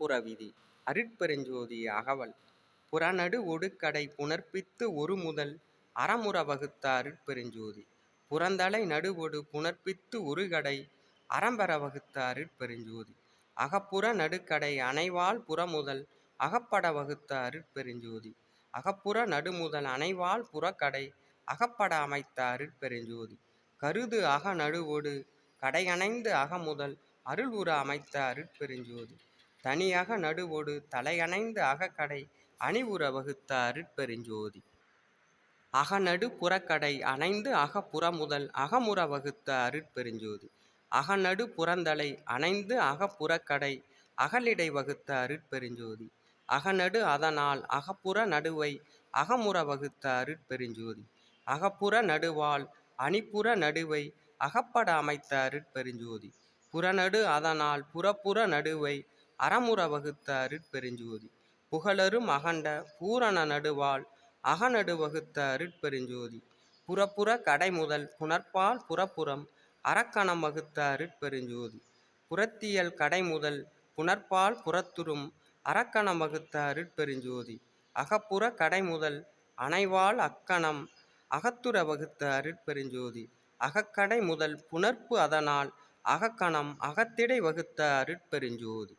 புறப்புற விதி அருட்பெருஞ்சோதி அகவல் புறநடு ஒடுக்கடை புணர்ப்பித்து ஒரு முதல் அறமுற வகுத்த அருட்பெருஞ்சோதி புறந்தலை நடுவொடு புணர்ப்பித்து ஒரு கடை அறம்பர வகுத்த அருட்பெருஞ்சோதி அகப்புற நடுக்கடை அணைவால் புறமுதல் அகப்பட வகுத்த அருட்பெருஞ்சோதி அகப்புற நடுமுதல் அணைவால் புறக்கடை அகப்பட அமைத்த அருட்பெருஞ்சோதி கருது அக நடுவோடு கடையணைந்து அகமுதல் அருள் உற அமைத்த அருட்பெருஞ்சோதி. தனியக நடுவோடு தலையணைந்து அகக்கடை அணிவுற வகுத்த அருட்பெருஞ்சோதி அகநடு புறக்கடை அணைந்து அகப்புற முதல் அகமுற வகுத்த அருட்பெருஞ்சோதி அகநடு புறந்தலை அணைந்து அகப்புறக்கடை அகலிடை வகுத்த அருட்பெருஞ்சோதி அகநடு அதனால் அகப்புற நடுவை அகமுற வகுத்த அருட்பெருஞ்சோதி அகப்புற நடுவால் அணிப்புற நடுவை அகப்பட அமைத்த அருட்பெருஞ்சோதி புறநடு அதனால் புறப்புற நடுவை அறமுற வகுத்த அருட்பெருஞ்சோதி புகழரும் அகண்ட பூரண நடுவாள் அகநடு வகுத்த அருட்பெருஞ்சோதி புறப்புற கடை முதல் புணர்ப்பால் புறப்புறம் அறக்கணம் வகுத்த அருட்பெருஞ்சோதி புறத்தியல் கடை முதல் புணர்ப்பால் புறத்துறும் அறக்கணம் வகுத்த அருட்பெருஞ்சோதி அகப்புற கடை முதல் அணைவாள் அக்கணம் அகத்துற வகுத்த அருட்பெருஞ்சோதி அகக்கடை முதல் புணர்ப்பு அதனால் அகக்கணம் அகத்திடை வகுத்த அருட்பெருஞ்சோதி